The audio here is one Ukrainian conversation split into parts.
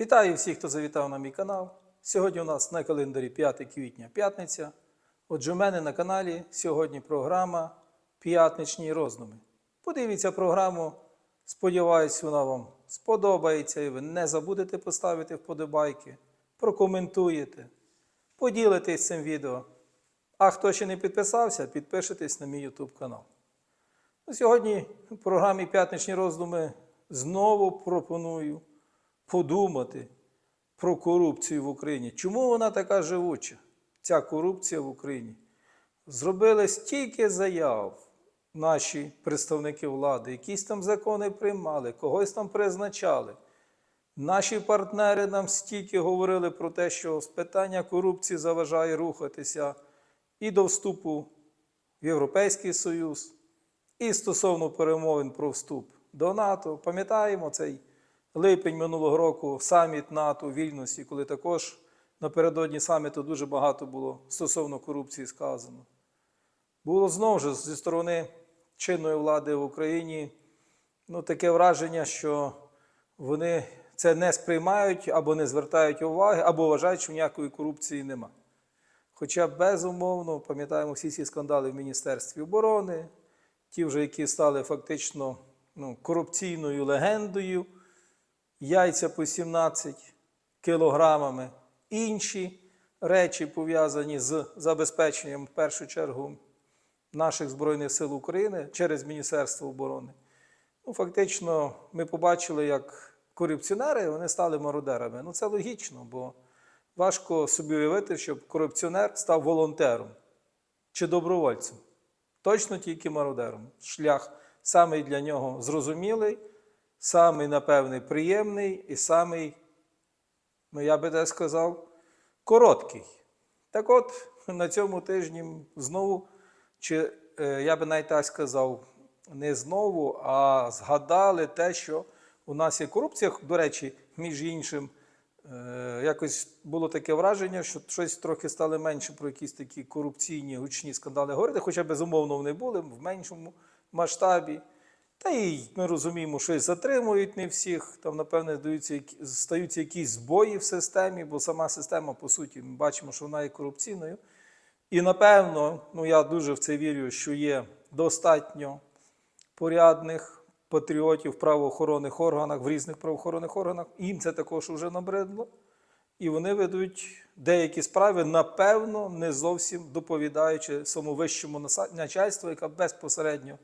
Вітаю всіх, хто завітав на мій канал. Сьогодні у нас на календарі 5 квітня п'ятниця. Отже, у мене на каналі сьогодні програма П'ятничні роздуми. Подивіться програму. Сподіваюсь, вона вам сподобається і ви не забудете поставити вподобайки, прокоментуєте, поділитесь цим відео. А хто ще не підписався, підпишитесь на мій YouTube канал. Ну, Сьогодні в програмі П'ятничні роздуми знову пропоную подумати про корупцію в Україні. Чому вона така живуча, ця корупція в Україні? Зробили стільки заяв наші представники влади, якісь там закони приймали, когось там призначали. Наші партнери нам стільки говорили про те, що з питання корупції заважає рухатися і до вступу в Європейський Союз, і стосовно перемовин про вступ до НАТО. Пам'ятаємо цей липень минулого року саміт НАТО у Вільнюсі, коли також напередодні саміту дуже багато було стосовно корупції сказано. Було знову ж зі сторони чинної влади в Україні ну, таке враження, що вони це не сприймають або не звертають уваги, або вважають, що ніякої корупції нема. Хоча, безумовно, пам'ятаємо всі ці скандали в Міністерстві оборони, ті вже, які стали фактично ну, корупційною легендою, яйця по 17 кілограмами, інші речі пов'язані з забезпеченням, в першу чергу, наших Збройних сил України через Міністерство оборони. Ну, фактично, ми побачили, як корупціонери вони стали мародерами. Ну, це логічно, бо важко собі уявити, щоб корупціонер став волонтером чи добровольцем. Точно тільки мародером. Шлях самий для нього зрозумілий, самий, напевне, приємний і самий, ну я би так сказав, короткий. Так от, на цьому тижні знову, чи е, я би навіть так сказав, не знову, а згадали те, що у нас є корупція. До речі, між іншим, е, якось було таке враження, що щось трохи стали менше про якісь такі корупційні гучні скандали говорити, хоча безумовно вони були в меншому масштабі. Та й ми розуміємо, що і затримують не всіх. Там, напевне, здаються, стаються якісь збої в системі, бо сама система, по суті, ми бачимо, що вона є корупційною. І напевно, ну я дуже в це вірю, що є достатньо порядних патріотів в правоохоронних органах, в різних правоохоронних органах. Їм це також вже набридло. І вони ведуть деякі справи, напевно, не зовсім доповідаючи самому вищому начальству, яке безпосередньо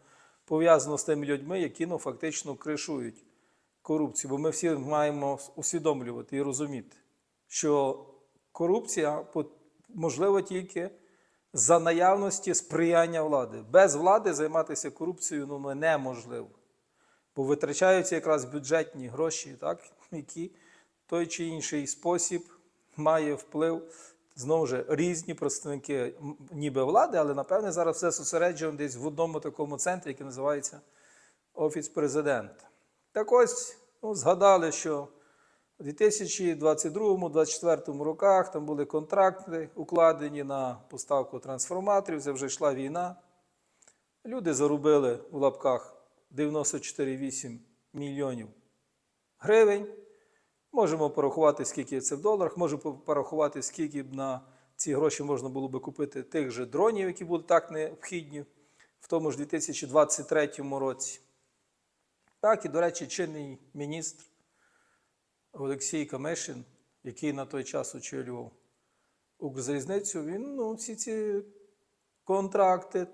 пов'язано з тими людьми, які ну, фактично кришують корупцію. Бо ми всі маємо усвідомлювати і розуміти, що корупція можлива тільки за наявності сприяння влади. Без влади займатися корупцією ну, неможливо. Бо витрачаються якраз бюджетні гроші, так, які в той чи інший спосіб має вплив. Знову ж різні представники ніби влади, але напевне зараз все зосереджено десь в одному такому центрі, який називається Офіс президента. Так ось ну, згадали, що у 2022-2024 роках там були контракти укладені на поставку трансформаторів, це вже йшла війна. Люди заробили в лапках 94,8 мільйонів гривень. Можемо порахувати, скільки це в доларах, можемо порахувати, скільки б на ці гроші можна було би купити тих же дронів, які були так необхідні в тому ж 2023 році. Так, і, до речі, чинний міністр Олексій Камишин, який на той час очолював Укрзалізницю, він ну, всі ці контракти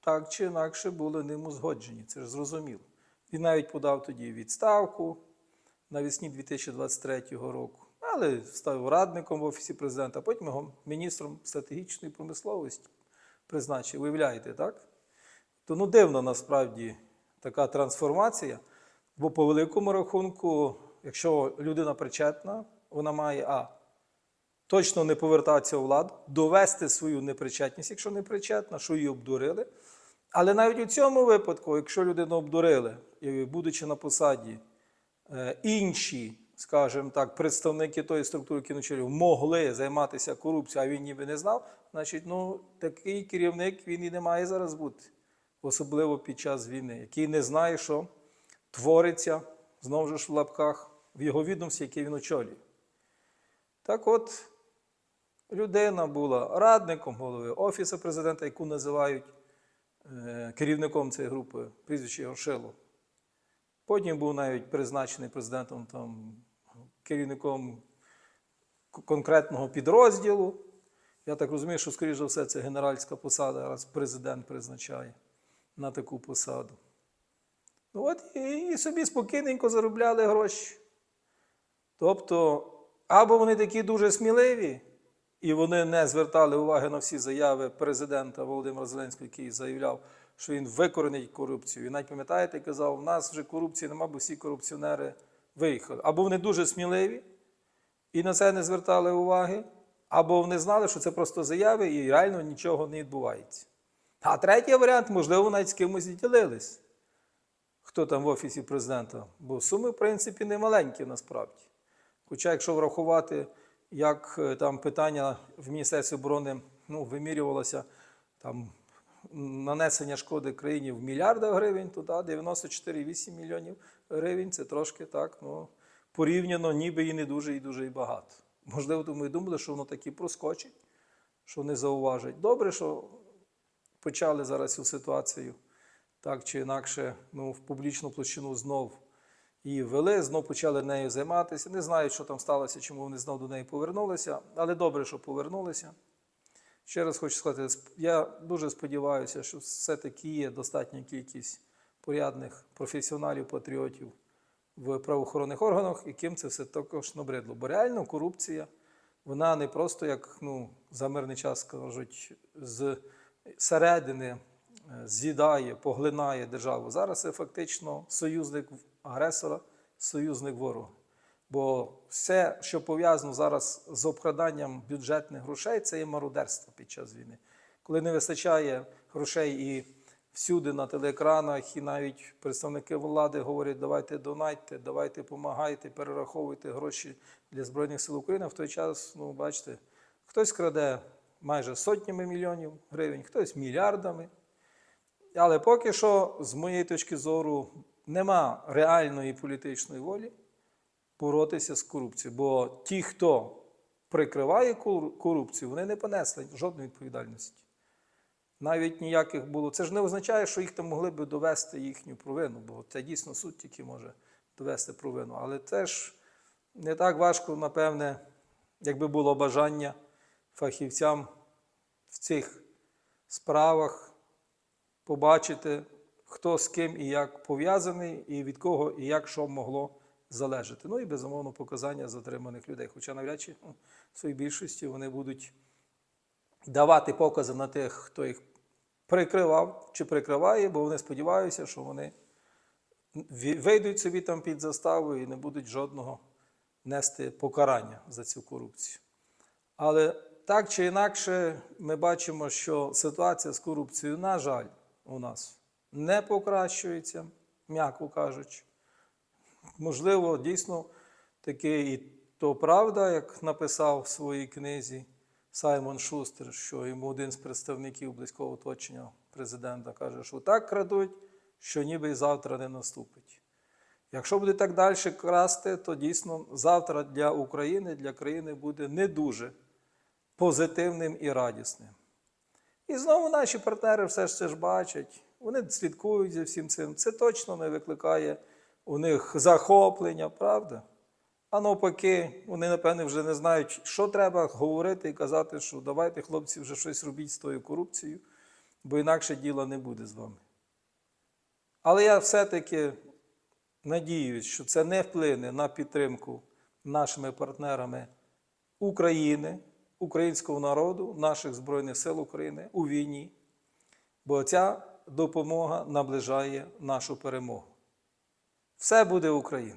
так чи інакше були ним узгоджені. Це ж зрозуміло. Він навіть подав тоді відставку навесні 2023 року, але став радником в Офісі президента, а потім його міністром стратегічної промисловості призначив. Уявляєте, так? То ну дивно насправді така трансформація, бо по великому рахунку, якщо людина причетна, вона має А. Точно не повертатися у владу, довести свою непричетність, якщо не причетна, що її обдурили. Але навіть у цьому випадку, якщо людину обдурили, будучи на посаді, інші, скажімо так, представники тої структури кіночерів могли займатися корупцією, а він ніби не знав, значить, ну, такий керівник він і не має зараз бути, особливо під час війни, який не знає, що твориться знову ж в лапках в його відомстві, яке він очолює. Так от, людина була радником голови Офісу президента, яку називають е, керівником цієї групи, прізвище його Шило. Потім був навіть призначений президентом там, керівником конкретного підрозділу. Я так розумію, що, скоріш за все, це генеральська посада, раз президент призначає на таку посаду. Ну от і, і собі спокійненько заробляли гроші. Тобто, або вони такі дуже сміливі, і вони не звертали уваги на всі заяви президента Володимира Зеленського, який заявляв, що він викоренить корупцію. І навіть пам'ятаєте, казав, у нас вже корупції нема, бо всі корупціонери виїхали. Або вони дуже сміливі і на це не звертали уваги, або вони знали, що це просто заяви і реально нічого не відбувається. А третій варіант, можливо, навіть з кимось і ділились. Хто там в офісі президента? Бо суми, в принципі, не маленькі насправді. Хоча, якщо врахувати, як е, там питання в Міністерстві оборони ну, вимірювалося там, нанесення шкоди країні в мільярдах гривень, то да, 94,8 мільйонів гривень це трошки так, ну, порівняно, ніби і не дуже, і дуже і багато. Можливо, і думали, що воно таки проскочить, що не зауважать. Добре, що почали зараз цю ситуацію так чи інакше ну, в публічну площину знов її ввели, знов почали нею займатися. Не знаю, що там сталося, чому вони знов до неї повернулися, але добре, що повернулися. Ще раз хочу сказати, я дуже сподіваюся, що все-таки є достатня кількість порядних професіоналів, патріотів в правоохоронних органах, яким це все також набридло. Бо реально корупція, вона не просто як ну, за мирний час кажуть, з середини е, з'їдає, поглинає державу. Зараз це фактично союзник агресора, союзник ворога. Бо все, що пов'язано зараз з обкраданням бюджетних грошей, це є мародерство під час війни. Коли не вистачає грошей і всюди на телеекранах, і навіть представники влади говорять, давайте донайте, давайте допомагайте, перераховуйте гроші для Збройних сил України. В той час, ну, бачите, хтось краде майже сотнями мільйонів гривень, хтось мільярдами. Але поки що, з моєї точки зору, нема реальної політичної волі боротися з корупцією. Бо ті, хто прикриває корупцію, вони не понесли жодної відповідальності. Навіть ніяких було. Це ж не означає, що їх там могли би довести їхню провину, бо це дійсно суд тільки може довести провину. Але це ж не так важко, напевне, якби було бажання фахівцям в цих справах побачити, хто з ким і як пов'язаний, і від кого і як що могло залежати. Ну і безумовно показання затриманих людей. Хоча навряд чи ну, в своїй більшості вони будуть давати покази на тих, хто їх прикривав чи прикриває, бо вони сподіваються, що вони вийдуть собі там під заставу і не будуть жодного нести покарання за цю корупцію. Але так чи інакше, ми бачимо, що ситуація з корупцією, на жаль, у нас не покращується, м'яко кажучи. Можливо, дійсно таке і то правда, як написав в своїй книзі Саймон Шустер, що йому один з представників близького оточення президента каже, що так крадуть, що ніби і завтра не наступить. Якщо буде так далі красти, то дійсно завтра для України, для країни буде не дуже позитивним і радісним. І знову наші партнери все ж це ж бачать, вони слідкують за всім цим. Це точно не викликає у них захоплення, правда? А навпаки, вони, напевне, вже не знають, що треба говорити і казати, що давайте, хлопці, вже щось робіть з тою корупцією, бо інакше діла не буде з вами. Але я все-таки надіюсь, що це не вплине на підтримку нашими партнерами України, українського народу, наших Збройних сил України у війні, бо ця допомога наближає нашу перемогу. Все буде Україна!